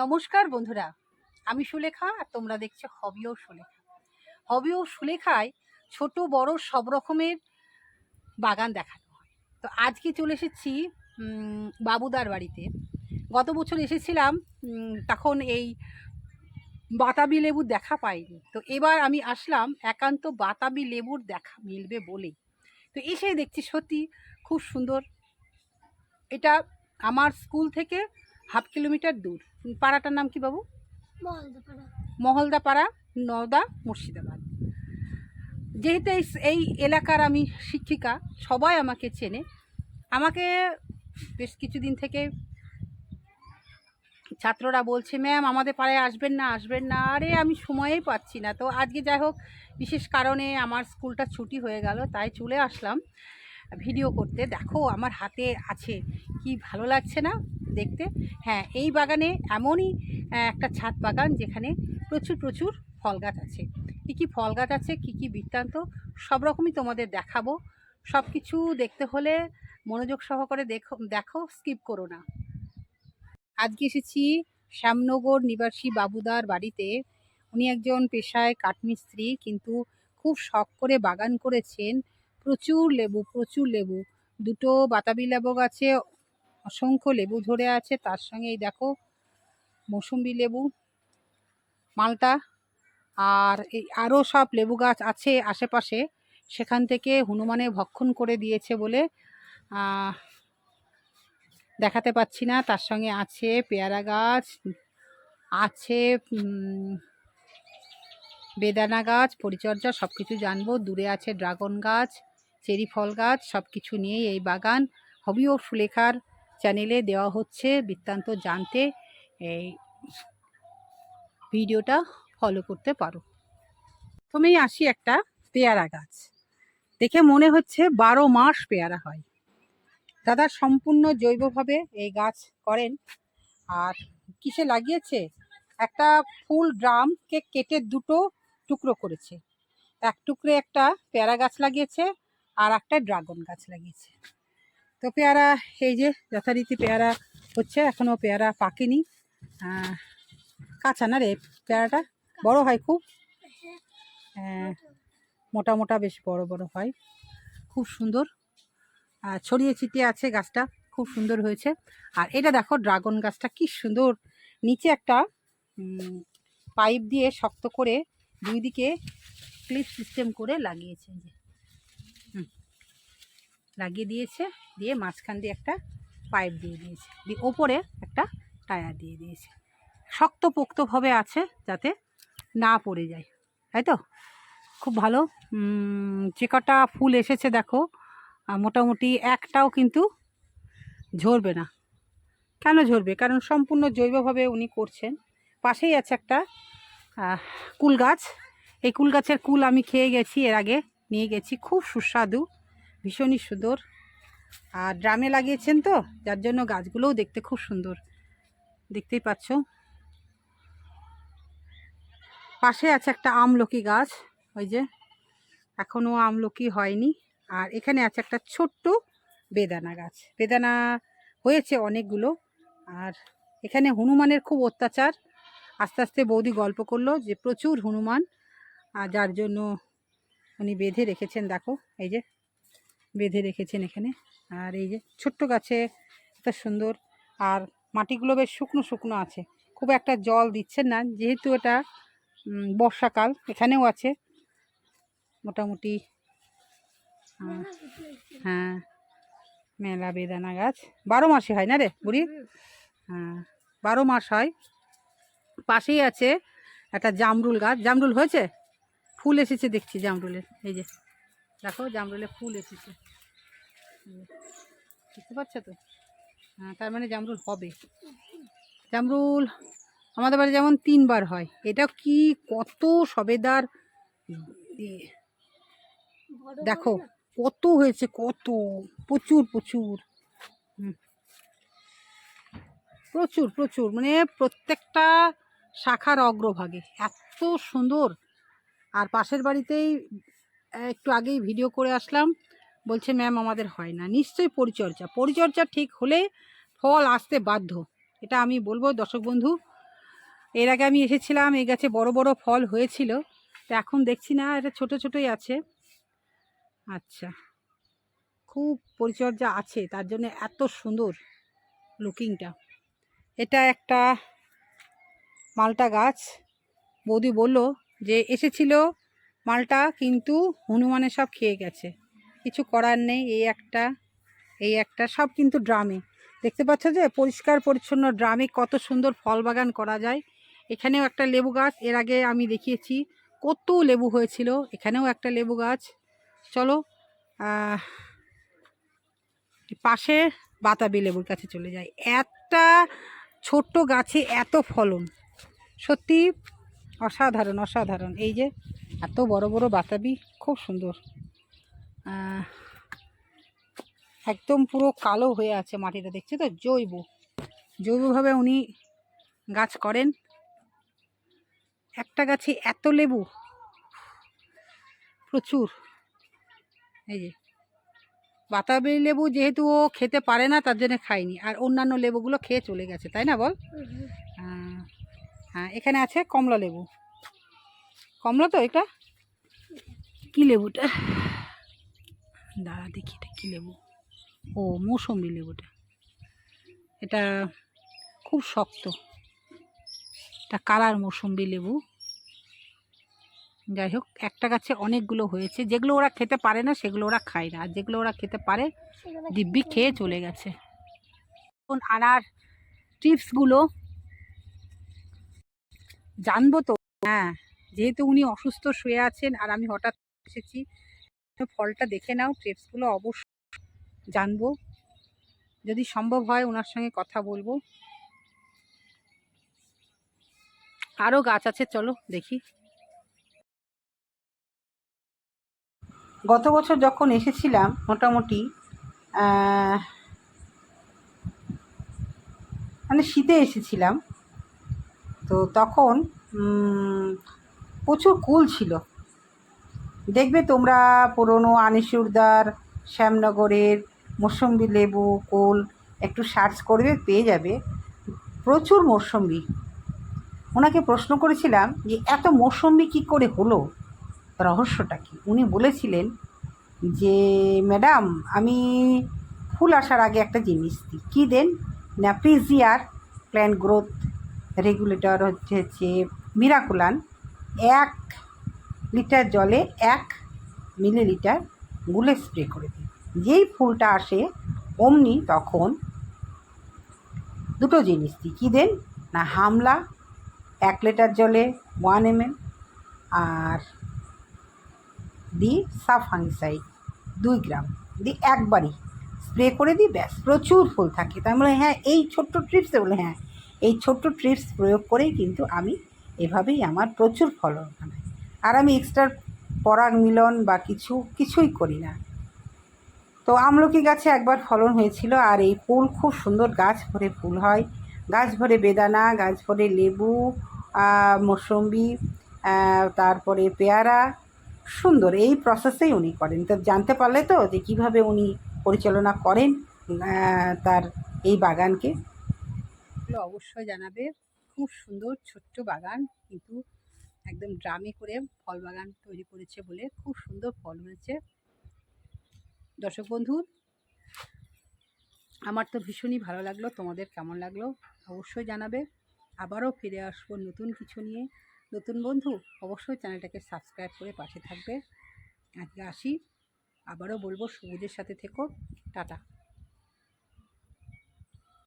নমস্কার বন্ধুরা, আমি সুলেখা আর তোমরা দেখছ হবি ও সুলেখা। হবি ও সুলেখায় ছোট বড় সব রকমের বাগান দেখানো হয়। তো আজকে চলে এসেছি বাবুদার বাড়িতে। গত বছর এসেছিলাম তখন এই বাতাবি লেবুর দেখা পাইনি। তো এবার আমি আসলাম, একান্ত বাতাবি লেবুর দেখা মিলবে বলে। তো এসে দেখছি সত্যি খুব সুন্দর। এটা আমার স্কুল থেকে হাফ কিলোমিটার দূর। পাড়াটার নাম কি বাবু? মহলদাপাড়া। নওদা মুর্শিদাবাদ। যেহেতু এই এই এলাকার আমি শিক্ষিকা সবাই আমাকে চেনে। আমাকে বেশ কিছুদিন থেকে ছাত্ররা বলছে ম্যাম আমাদের পাড়ায় আসবেন না আসবেন না। আরে আমি সময়েই পাচ্ছি না। তো আজকে যাই হোক বিশেষ কারণে আমার স্কুলটা ছুটি হয়ে গেল তাই চলে আসলাম। ভিডিও করতে। দেখো আমার হাতে আছে। কি ভালো লাগছে না দেখতে? হ্যাঁ এই বাগানে এমনই একটা ছাদ বাগান যেখানে প্রচুর প্রচুর ফল গাছ আছে। কী কী ফল গাছ আছে, কী কী বৃত্তান্ত, সব রকমই তোমাদের দেখাবো। সব কিছু দেখতে হলে মনোযোগ সহকারে দেখো দেখো, স্কিপ করো না। আজকে এসেছি শ্যামনগর নিবাসী বাবুদার বাড়িতে। উনি একজন পেশায় কাঠমিস্ত্রি, কিন্তু খুব শখ করে বাগান করেছেন। প্রচুর লেবু প্রচুর লেবু। দুটো বাতাবি লেবু গাছে অসংখ্য লেবু ধরে আছে। তার সঙ্গে এই দেখো, মৌসুম্বি লেবু, মালটা, আর এই আরও সব লেবু গাছ আছে আশেপাশে। সেখান থেকে হনুমানে ভক্ষণ করে দিয়েছে বলে দেখাতে পাচ্ছি না। তার সঙ্গে আছে পেয়ারা গাছ, আছে বেদানা গাছ, পরিচর্যা সব কিছু জানব। দূরে আছে ড্রাগন গাছ। চেরি ফল গাছ সব কিছু নিয়ে এই বাগান। হবি ও সুলেখার চ্যানেলে দেওয়া হচ্ছে বৃত্তান্ত জানতে। এই ভিডিওটা ফলো করতে পারো। প্রথমেই আসি একটা পেয়ারা গাছ। দেখে মনে হচ্ছে বারো মাস পেয়ারা হয়। দাদা সম্পূর্ণ জৈবভাবে এই গাছ করেন। আর কিসে লাগিয়েছে? একটা ফুল ড্রামকে কেটে দুটো টুকরো করেছে। এক টুকরে একটা পেয়ারা গাছ লাগিয়েছে আর একটা ড্রাগন গাছ লাগিয়েছে। তো পেয়ারা এই যে যথারীতি পেয়ারা হচ্ছে এখনও পেয়ারা পাকেনি। কাঁচা না রে? পেয়ারাটা বড় হয় খুব? হ্যাঁ, মোটা মোটা বেশ বড় বড় হয়। খুব সুন্দর। আর ছড়িয়ে ছিটিয়ে আছে গাছটা খুব সুন্দর হয়েছে। আর এটা দেখো ড্রাগন গাছটা কি সুন্দর। নিচে একটা পাইপ দিয়ে শক্ত করে দুই দিকে ক্লিপ সিস্টেম করে লাগিয়েছে। যে লাগিয়ে দিয়েছে, দিয়ে মাঝখান দিয়ে একটা পাইপ দিয়ে দিয়েছে। দিয়ে ওপরে একটা টায়ার দিয়ে দিয়েছে। শক্তপোক্তভাবে আছে যাতে না পড়ে যায়। তাই তো? খুব ভালো। যে কটা ফুল এসেছে দেখো মোটামুটি একটাও কিন্তু ঝরবে না। কেন ঝরবে? কারণ সম্পূর্ণ জৈবভাবে উনি করছেন। পাশেই আছে একটা কুল গাছ। এই কুল গাছের কুল আমি খেয়ে গেছি এর আগে। নিয়ে গেছি। খুব সুস্বাদু, ভীষণই সুন্দর। আর ড্রামে লাগিয়েছেন তো, যার জন্য গাছগুলোও দেখতে খুব সুন্দর। দেখতেই পাচ্ছ। পাশে আছে একটা আমলকি গাছ, ওই যে। এখনও আমলকি হয়নি। আর এখানে আছে একটা ছোট্ট বেদানা গাছ। বেদানা হয়েছে অনেকগুলো। আর এখানে হনুমানের খুব অত্যাচার। আস্তে আস্তে বৌদি গল্প করল যে, প্রচুর হনুমান। আর যার জন্য উনি বেঁধে রেখেছেন, দেখো, এই যে বেঁধে রেখেছেন এখানে। আর এই যে ছোট্ট গাছে এত সুন্দর। আর মাটিগুলো বেশ শুকনো শুকনো আছে। খুব একটা জল দিচ্ছেন না, যেহেতু এটা বর্ষাকাল, এখানেও আছে। মোটামুটি হ্যাঁ মেলা বেদানা গাছ। বারো মাসে হয় না রে বুড়ি? হ্যাঁ বারো মাস হয়। পাশেই আছে একটা জামরুল গাছ। জামরুল হয়েছে? ফুল এসেছে দেখছি জামরুলের, এই যে, দেখো জামরুলের ফুল এসেছে। বুঝতে পারছ তো? হ্যাঁ তার মানে জামরুল হবে। জামরুল, আমাদের বাড়ি যেমন তিনবার হয়, এটা কি কত সবেদার দেখো, কত হয়েছে, কত, প্রচুর প্রচুর। প্রচুর প্রচুর মানে প্রত্যেকটা শাখার অগ্রভাগে, এত সুন্দর। আর পাশের বাড়িতেই একটু আগেই ভিডিও করে আসলাম। বলছে ম্যাম আমাদের হয় না। নিশ্চয়ই পরিচর্যা। পরিচর্যা ঠিক হলে ফল আসতে বাধ্য। এটা আমি বলব, দর্শক বন্ধু। এর আগে আমি এসেছিলাম, এই গাছে বড় বড় ফল হয়েছিল। তো এখন দেখছি না, এটা ছোট ছোটই আছে। আচ্ছা। খুব পরিচর্যা আছে, তার জন্য এত সুন্দর লুকিংটা এটা একটা মালটা গাছ। বৌদি বলল যে এসেছিল মালটা কিন্তু হনুমানে সব খেয়ে গেছে। কিছু করার নেই, এই একটা এই একটা, সব কিন্তু ড্রামে। দেখতে পাচ্ছ যে পরিষ্কার পরিচ্ছন্ন ড্রামে কত সুন্দর ফল বাগান করা যায়। এখানেও একটা লেবু গাছ, এর আগে আমি দেখিয়েছি, কত লেবু হয়েছিল। এখানেও একটা লেবু গাছ। চলো পাশে বাতাবি লেবুর কাছে চলে যাই। একটা ছোট্ট গাছে এত ফলন। সত্যি অসাধারণ অসাধারণ। এই যে এত বড় বড় বাতাবি খুব সুন্দর। একদম পুরো কালো হয়ে আছে মাটিটা দেখছি তো? জৈব। জৈবভাবে উনি গাছ করেন। একটা গাছে এত লেবু প্রচুর। এই যে বাতাবি লেবু যেহেতু ও খেতে পারে না তার জন্য খায়নি। আর অন্যান্য লেবুগুলো খেয়ে চলে গেছে তাই না বল? হ্যাঁ এখানে আছে কমলা লেবু। কমলা তো এটা? কি লেবুটা? দাঁড়া দেখি এটা কী লেবু। ও মৌসম্বি লেবুটা। এটা খুব শক্ত। এটা কালার মৌসম্বি লেবু। যাই হোক একটা গাছে অনেকগুলো হয়েছে। যেগুলো ওরা খেতে পারে না সেগুলো ওরা খায় না। আর যেগুলো ওরা খেতে পারে দিব্যি খেয়ে চলে গেছে। এখন আনার টিপসগুলো জানব তো। হ্যাঁ যেহেতু উনি অসুস্থ শুয়ে আছেন আর আমি হঠাৎ এসেছি, ফলটা দেখে নাও টিপসগুলো অবশ্যই জানব। যদি সম্ভব হয় ওনার সঙ্গে কথা বলব। আরও গাছ আছে, চলো দেখি। গত বছর যখন এসেছিলাম মোটামুটি মানে শীতে এসেছিলাম তো তখন প্রচুর কুল ছিল। দেখবে তোমরা পুরনো আনিসুরদার, শ্যামনগরের মৌসম্বি লেবু, কুল একটু সার্চ করবে, পেয়ে যাবে। প্রচুর মৌসম্বি। ওনাকে প্রশ্ন করেছিলাম যে, এত মৌসম্বি কী করে হলো? রহস্যটা কি? উনি বলেছিলেন যে, ম্যাডাম, আমি ফুল আসার আগে একটা জিনিস দিই। কী দেন? না ন্যাপ্রিজিয়ার প্ল্যান্ট গ্রোথ রেগুলেটর হচ্ছে হচ্ছে মিরাকুলান এক লিটার জলে এক মিলিলিটার গুলে স্প্রে করে দিই। যেই ফুলটা আসে অমনি তখন দুটো জিনিস দিই। কী দেন? না, হামলা, এক লিটার জলে ওয়ান এম আর দি সাফ ফাঙ্গিসাইড দুই গ্রাম। দি একবারই। স্প্রে করে দিই, ব্যাস। প্রচুর ফুল থাকে। তার মানে হ্যাঁ এই ছোট্ট ট্রিপসে বলে হ্যাঁ এই ছোট্ট ট্রিপস প্রয়োগ করেই কিন্তু আমি এভাবেই আমার প্রচুর ফলন হয় আর আমি এক্সট্রা পরাগ মিলন বা কিছু, কিছুই করি না। তো আমলকি গাছে একবার ফলন হয়েছিল আর এই ফুল খুব সুন্দর গাছ ভরে ফুল হয়। গাছ ভরে বেদানা, গাছ ভরে লেবু মৌসম্বি তারপরে পেয়ারা, সুন্দর। এই প্রসেসেই উনি করেন। তো জানতে পারলে তো যে কীভাবে উনি পরিচালনা করেন তার এই বাগানকে। অবশ্যই জানাবে। খুব সুন্দর ছোট্ট বাগান, কিন্তু একদম ড্রামে করে ফল বাগান তৈরি করেছে বলে খুব সুন্দর ফল হয়েছে। দর্শক বন্ধু, আমার তো ভীষণই ভালো লাগল, তোমাদের কেমন লাগল অবশ্যই জানাবে। আবারও ফিরে আসব নতুন কিছু নিয়ে। নতুন বন্ধু, অবশ্যই চ্যানেলটাকে সাবস্ক্রাইব করে পাশে থাকবে। আজকে আসি, আবারও বলব সবুজের সাথে থেকো, টাটা।